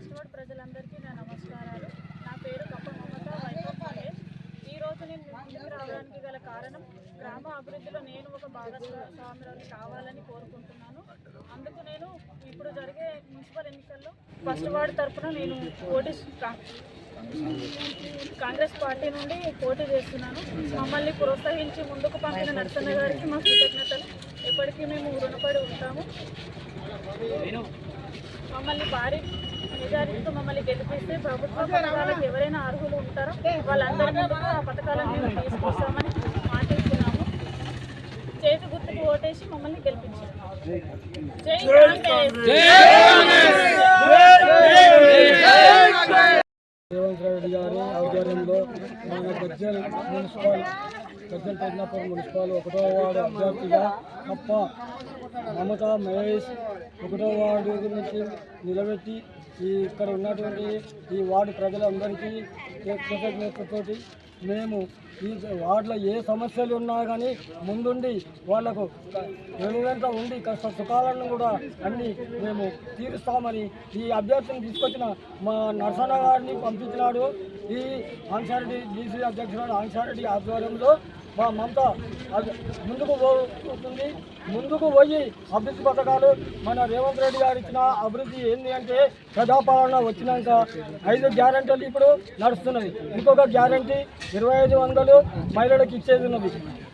First ప్రజలందరికీ నా నమస్కారాలు. నా పేరు కప్ప మమత వైభవ్ మహేష్ ఈ రోజు నేను ముందుకు రావడానికి గల కారణం గ్రామ అభివృద్ధిలో నేను ఒక భాగస్వామ్యాన్ని కావాలని కోరుకుంటున్నాను. అందుకు నేను ఇప్పుడు జరిగే మున్సిపల్ ఎన్నికల్లో ఫస్ట్ వార్డు తరఫున నేను పోటీ కాంగ్రెస్ పార్టీ నుండి పోటీ చేస్తున్నాను. మమ్మల్ని ప్రోత్సహించి ముందుకు పంపిన నరసన్న గారికి మా కృతజ్ఞతలు. ఎప్పటికీ మేము రుణపడి ఉంటాము. మమ్మల్ని భారీ మెజారిటీతో మమ్మల్ని గెలిపిస్తే ప్రభుత్వ పథకాలకు ఎవరైనా అర్హులు ఉంటారో వాళ్ళందరి ముందుకు ఆ పథకాలను మేము తీసుకొస్తామని మాటిస్తున్నాము చేతి గుర్తుకు ఓటేసి మమ్మల్ని గెలిపించారు. జై కాంగ్రెస్. రేవంత్ రెడ్డి గారి ఆధ్వర్యంలో మన గజ్జల్ మున్సిపల్ గజ్జల్ పెద్దనపూర్ మున్సిపల్ ఒకటో వార్డు అభ్యర్థిగా అప్ప మమత మహేష్ ఒకటో వార్డు గురించి నిలబెట్టి ఈ ఇక్కడ ఉన్నటువంటి ఈ వార్డు ప్రజలందరికీ కృతజ్ఞతతోటి మేము ఈ వార్డులో ఏ సమస్యలు ఉన్నా కానీ ముందుండి వాళ్ళకు వెనువెంట ఉండి కష్ట సుఖాలను కూడా అన్ని మేము తీరుస్తామని ఈ అభ్యర్థిని తీసుకొచ్చిన మా నరసన్న గారిని పంపించినాడు. ఈ ఆన్సారెడ్డి డీసీ అధ్యక్షుడు ఆన్సారెడ్డి ఆధ్వర్యంలో మా మమత అది ముందుకు పోతుంది ముందుకు పోయి అభివృద్ధి పథకాలు. మన రేవంత్ రెడ్డి గారు ఇచ్చిన అభివృద్ధి ఏంటి అంటే ప్రజాపాలన వచ్చినాక ఐదు గ్యారంటీలు ఇప్పుడు నడుస్తున్నది. ఇంకొక గ్యారంటీ ఇరవై ఐదు వందలు మహిళలకు ఇచ్చేది ఉన్నది.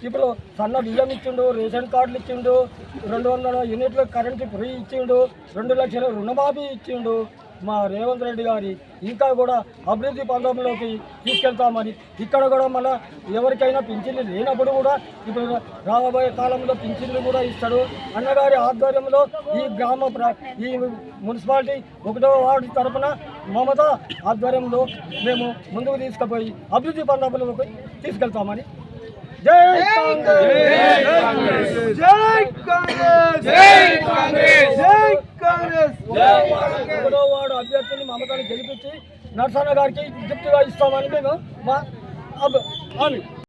ఇప్పుడు సన్న బియ్యం ఇచ్చిండు రేషన్ కార్డులు ఇచ్చిండు రెండు వందల యూనిట్లు కరెంటు ఫ్రీ ఇచ్చిండు రెండు లక్షల రుణమాఫీ ఇచ్చిండు. మా రేవంత్ రెడ్డి గారి ఇంకా కూడా అభివృద్ధి పందంలోకి తీసుకెళ్తామని ఇక్కడ కూడా మన ఎవరికైనా పింఛన్లు లేనప్పుడు కూడా ఇప్పుడు రాబోయే కాలంలో పింఛన్లు కూడా ఇస్తాడు. అన్నగారి ఆధ్వర్యంలో ఈ గ్రామ ఈ మున్సిపాలిటీ ఒకటో వార్డు తరపున మమత ఆధ్వర్యంలో మేము ముందుకు తీసుకుపోయి అభివృద్ధి పందంలోకి తీసుకెళ్తామని. జై కాంగ్రెస్ జై కాంగ్రెస్ జై కాంగ్రెస్ జై కాంగ్రెస్! ఒకటో వార్డు అభ్యర్థిని మమతని గెలిపించి నరసన్న గారికి గిఫ్ట్గా ఇస్తామని మేము మా అబ్ హామీ